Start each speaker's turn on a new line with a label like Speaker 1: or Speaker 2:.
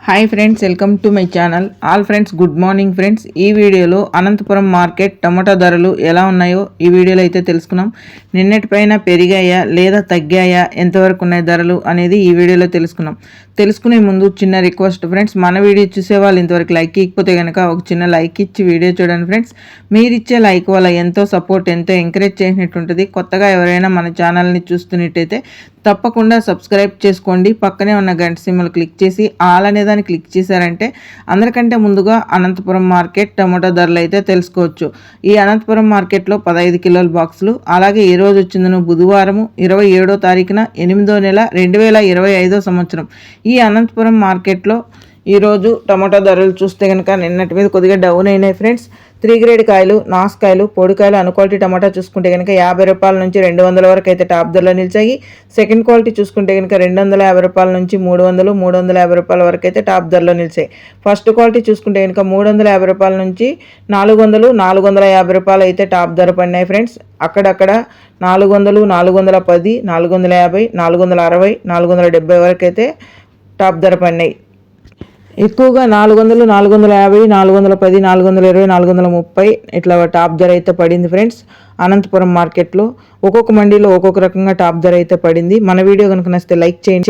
Speaker 1: Hi friends welcome to my channel all friends good morning friends ఈ వీడియోలో Anantapuram market టమాటా ధరలు ఎలా ఉన్నాయో ఈ వీడియోలో అయితే తెలుసుకున్నాం. నిన్నటిపైన పెరిగాయా లేదా తగ్గాయా? ఎంతవరకు ఉన్నాయి ధరలు అనేది ఈ వీడియోలో తెలుసుకున్నాం. తెలుసుకునే ముందు చిన్న రిక్వెస్ట్ ఫ్రెండ్స్ మన వీడియో చూసే వాళ్ళు ఇంతవరకు లైక్ ఇకపోతే కనుక ఒక చిన్న లైక్ ఇచ్చి వీడియో చూడండి ఫ్రెండ్స్. మీరు ఇచ్చే లైక్ వల్ల ఎంతో సపోర్ట్ ఎంతో ఎంకరేజ్ చేసినట్టు ఉంటుంది కొత్తగా ఎవరైనా మన ఛానల్ని చూస్తున్నట్టయితే తప్పకుండా సబ్స్క్రైబ్ చేసుకోండి. పక్కనే ఉన్న గంట సిమ్మలు క్లిక్ చేసి ఆల్ అనే దాన్ని క్లిక్ చేశారంటే అందరికంటే ముందుగా అనంతపురం మార్కెట్ టమాటో ధరలు అయితే తెలుసుకోవచ్చు. ఈ అనంతపురం మార్కెట్లో పదహైదు కిలోల బాక్సులు అలాగే ఈ రోజు వచ్చిందను బుధవారము ఇరవై ఏడో తారీఖున ఎనిమిదో నెల రెండు వేల ఇరవై ఐదో సంవత్సరం. ఈ అనంతపురం మార్కెట్లో ఈరోజు టమాటా ధరలు చూస్తే కనుక నిన్నటి మీద కొద్దిగా డౌన్ అయినాయి ఫ్రెండ్స్. త్రీ గ్రేడ్ కాయలు నాసుకాయలు పొడికాయలు అను క్వాలిటీ టమాటా చూసుకుంటే కనుక యాభై రూపాయల నుంచి రెండు వందల వరకు అయితే టాప్ ధరలో నిలిచాయి. సెకండ్ క్వాలిటీ చూసుకుంటే కనుక రెండు వందల యాభై రూపాయల నుంచి మూడు వందలు మూడు వందల యాభై రూపాయల వరకు అయితే టాప్ ధరలో నిలిచాయి. ఫస్ట్ క్వాలిటీ చూసుకుంటే కనుక మూడు వందల యాభై రూపాయల నుంచి నాలుగు వందలు నాలుగు వందల యాభై రూపాయలు అయితే టాప్ ధర పడినాయి ఫ్రెండ్స్. అక్కడక్కడ నాలుగు వందలు నాలుగు వందల పది నాలుగు వందల యాభై నాలుగు వందల అరవై నాలుగు వందల డెబ్బై వరకు అయితే టాప్ ధర పడినాయి. ఎక్కువగా నాలుగు వందలు నాలుగు వందల యాభై నాలుగు వందల పది నాలుగు వందల ఇరవై నాలుగు వందల ముప్పై ఇట్లా టాప్ ధర అయితే పడింది ఫ్రెండ్స్. అనంతపురం మార్కెట్లో ఒక్కొక్క మండీలో ఒక్కొక్క రకంగా టాప్ ధర అయితే పడింది. మన వీడియో కనుక నచ్చితే లైక్ చేయండి.